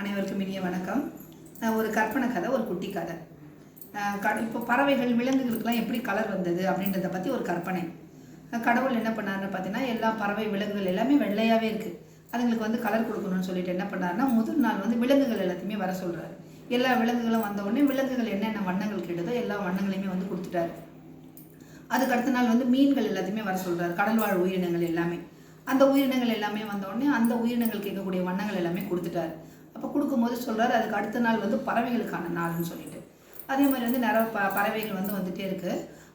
அனைவருக்கும் இனிய வணக்கம். ஒரு கற்பனை கதை ஒரு குட்டி கதை. க இப்போ பறவைகள் விலங்குகளுக்கெல்லாம் எப்படி கலர் வந்தது அப்படின்றத பற்றி ஒரு கற்பனை. கடவுள் என்ன பண்ணாருன்னு பார்த்தீங்கன்னா எல்லா பறவை விலங்குகள் எல்லாமே வெள்ளையாகவே இருக்குது அதுங்களுக்கு வந்து கலர் கொடுக்கணும்னு சொல்லிட்டு என்ன பண்ணாருன்னா முதல் நாள் வந்து விலங்குகள் எல்லாத்தையுமே வர சொல்கிறாரு எல்லா விலங்குகளும் வந்த உடனே விலங்குகள் என்னென்ன வண்ணங்கள் கேட்டதோ எல்லா வண்ணங்களையுமே வந்து கொடுத்துட்டாரு. அதுக்கு அடுத்த நாள் வந்து மீன்கள் எல்லாத்தையுமே வர சொல்கிறார் கடல் வாழ் உயிரினங்கள் எல்லாமே. அந்த உயிரினங்கள் எல்லாமே வந்த உடனே அந்த உயிரினங்கள் கேட்கக்கூடிய வண்ணங்கள் எல்லாமே கொடுத்துட்டாரு. அப்போ கொடுக்கும்போது சொல்கிறாரு அதுக்கு அடுத்த நாள் வந்து பறவைகளுக்கான நாள்னு சொல்லிட்டு. அதே மாதிரி வந்து நிறைய ப பறவைகள் வந்து வந்துகிட்டே இருக்குது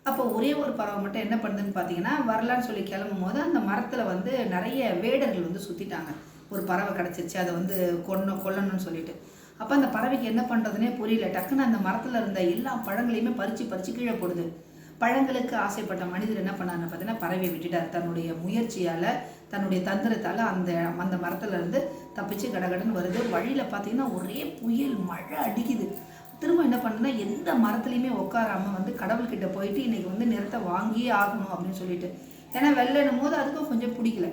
அப்போ ஒரே ஒரு பறவை மட்டும் என்ன பண்ணுதுன்னு பார்த்தீங்கன்னா வரலான்னு சொல்லி கிளம்பும் போது அந்த மரத்தில் வந்து நிறைய வேடர்கள் வந்து சுற்றிட்டாங்க ஒரு பறவை கிடச்சிருச்சு அதை வந்து கொன்ன கொல்லணும்னு சொல்லிட்டு. அப்போ அந்த பறவைக்கு என்ன பண்ணுறதுனே புரியல. டக்குன்னு அந்த மரத்தில் இருந்த எல்லா பழங்களையுமே பறித்து பறித்து கீழே போடுது. பழங்களுக்கு ஆசைப்பட்ட மனிதர் என்ன பண்ணாருன்னு பார்த்தீங்கன்னா பறவையை விட்டுட்டார். தன்னுடைய முயற்சியால் தன்னுடைய தந்திரத்தால் அந்த அந்த மரத்துலேருந்து தப்பிச்சு கடகடன்னு வருது. வழியில் பார்த்தீங்கன்னா ஒரே புயல் மழை அடிக்குது. திரும்ப என்ன பண்ணுன்னா எந்த மரத்துலையுமே உட்காராம வந்து கடவுள்கிட்ட போயிட்டு இன்றைக்கி வந்து நிறத்தை வாங்கியே ஆகணும் அப்படின்னு சொல்லிட்டு. ஏன்னா வெள்ளனும் போது அதுக்கும் கொஞ்சம் பிடிக்கல.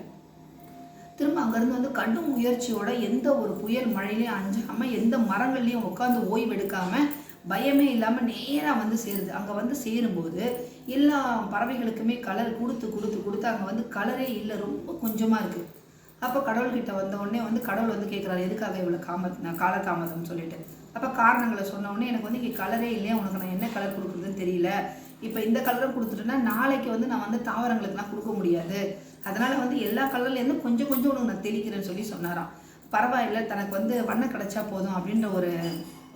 திரும்ப அங்கேருந்து வந்து கடும் முயற்சியோட எந்த ஒரு புயல் மழையிலையும் அஞ்சாமல் எந்த மரங்கள்லையும் உட்காந்து ஓய்வெடுக்காமல் பயமே இல்லாமல் நேராக வந்து சேருது. அங்கே வந்து சேரும்போது எல்லா பறவைகளுக்குமே கலர் கொடுத்து கொடுத்து கொடுத்து அங்கே வந்து கலரே இல்லை. ரொம்ப கொஞ்சமாக இருக்குது அப்போ கடவுள்கிட்ட வந்த உடனே வந்து கடவுள் வந்து கேட்குறாரு எதுக்காக இவ்வளோ காம காலதாமதம்னு சொல்லிட்டு. அப்போ காரணங்களை சொன்ன உடனே எனக்கு வந்து இங்கே கலரே இல்லையா? உனக்கு நான் என்ன கலர் கொடுக்குறதுன்னு தெரியல. இப்போ இந்த கலரை கொடுத்துட்டேன்னா நாளைக்கு வந்து நான் வந்து தாவரங்களுக்குலாம் கொடுக்க முடியாது. அதனால் வந்து எல்லா கலர்லேருந்தும் கொஞ்சம் கொஞ்சம் உனக்கு நான் தெளிக்கிறேன்னு சொல்லி சொன்னாராம். பரவாயில்ல தனக்கு வந்து வண்ணம் கிடைச்சா போதும் அப்படின்ற ஒரு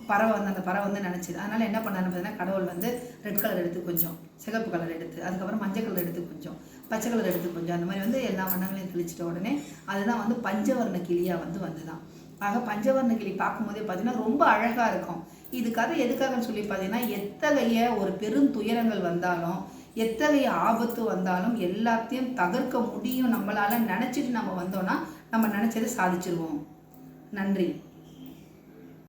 பறவை வந்து அந்த பறவை வந்து நினச்சிது. அதனால் என்ன பண்ணான்னு பார்த்தீங்கன்னா கடவுள் வந்து ரெட் கலர் எடுத்து கொஞ்சம் சிகப்பு கலர் எடுத்து அதுக்கப்புறம் மஞ்சள் கலர் எடுத்து கொஞ்சம் பச்சை கலர் எடுத்து கொஞ்சம் அந்த மாதிரி வந்து எல்லா வண்ணங்களையும் தெளிச்சிட்ட உடனே அதுதான் வந்து பஞ்சவர்ண கிளியாக வந்து வந்துதான் ஆக பஞ்சவர்ண கிளி பார்க்கும்போதே பார்த்தீங்கன்னா ரொம்ப அழகாக இருக்கும். இது கதை எதுக்காகன்னு சொல்லி பார்த்தீங்கன்னா எத்தகைய ஒரு பெரும் துயரங்கள் வந்தாலும் எத்தகைய ஆபத்து வந்தாலும் எல்லாத்தையும் தகர்க்க முடியும் நம்மளால் நினச்சிட்டு நம்ம வந்தோம்னா நம்ம நினச்சதை சாதிச்சிருவோம். நன்றி.